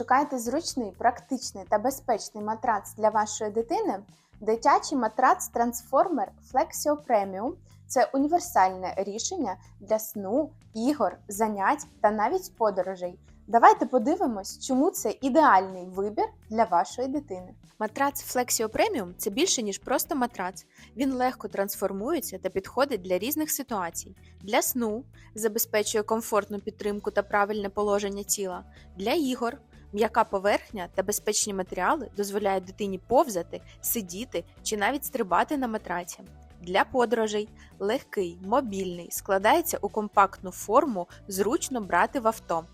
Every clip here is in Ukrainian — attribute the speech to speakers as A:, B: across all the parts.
A: Шукайте зручний, практичний та безпечний матрац для вашої дитини. Дитячий матрац Трансформер Flexio Premium це універсальне рішення для сну, ігор, занять та навіть подорожей. Давайте подивимось, чому це ідеальний вибір для вашої дитини.
B: Матрац Flexio Premium – це більше, ніж просто матрац. Він легко трансформується та підходить для різних ситуацій: для сну, забезпечує комфортну підтримку та правильне положення тіла, для ігор. М'яка поверхня та безпечні матеріали дозволяють дитині повзати, сидіти чи навіть стрибати на матраці. Для подорожей легкий, мобільний, складається у компактну форму, зручно брати в авто.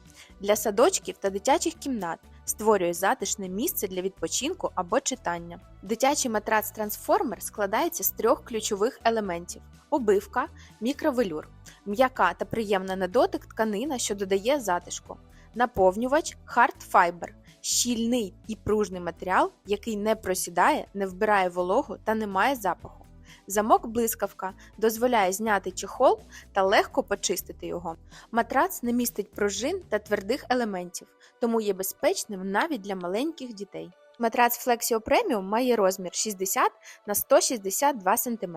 B: Для садочків та дитячих кімнат створює затишне місце для відпочинку або читання. Дитячий матрац Трансформер складається з трьох ключових елементів: обивка, мікровелюр, м'яка та приємна на дотик тканина, що додає затишку, наповнювач Hard Fiber – щільний і пружний матеріал, який не просідає, не вбирає вологу та не має запаху. Замок блискавка дозволяє зняти чехол та легко почистити його. Матрац не містить пружин та твердих елементів, тому є безпечним навіть для маленьких дітей. Матрац Flexio Premium має розмір 60 на 162 см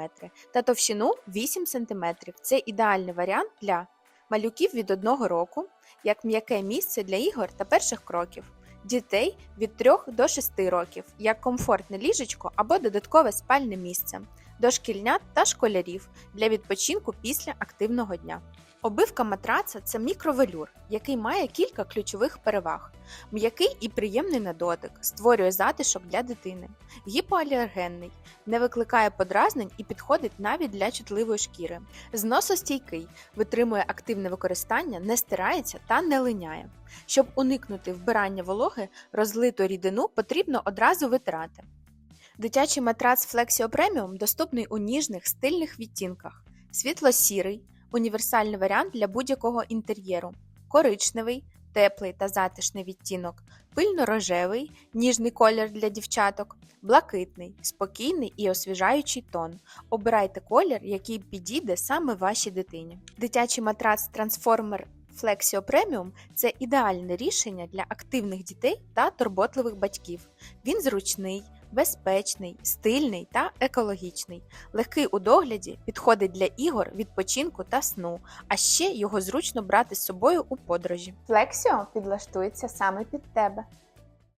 B: та товщину 8 см. Це ідеальний варіант для малюків від одного року, як м'яке місце для ігор та перших кроків, дітей від 3 до 6 років, як комфортне ліжечко або додаткове спальне місце, дошкільнят та школярів для відпочинку після активного дня. Обивка матраца це мікровелюр, який має кілька ключових переваг. М'який і приємний на дотик, створює затишок для дитини, гіпоалергенний, не викликає подразнень і підходить навіть для чутливої шкіри. Зносостійкий, витримує активне використання, не стирається та не линяє. Щоб уникнути вбирання вологи, розлиту рідину потрібно одразу витирати. Дитячий матрац Flexio Premium доступний у ніжних стильних відтінках: світло-сірий, універсальний варіант для будь-якого інтер'єру, коричневий, теплий та затишний відтінок, пильно-рожевий, ніжний колір для дівчаток, блакитний, спокійний і освіжаючий тон. Обирайте колір, який підійде саме вашій дитині. Дитячий матрац Transformer Flexio Premium – це ідеальне рішення для активних дітей та турботливих батьків. Він зручний, безпечний, стильний та екологічний, легкий у догляді, підходить для ігор, відпочинку та сну, а ще його зручно брати з собою у подорожі.
A: Flexio підлаштується саме під тебе.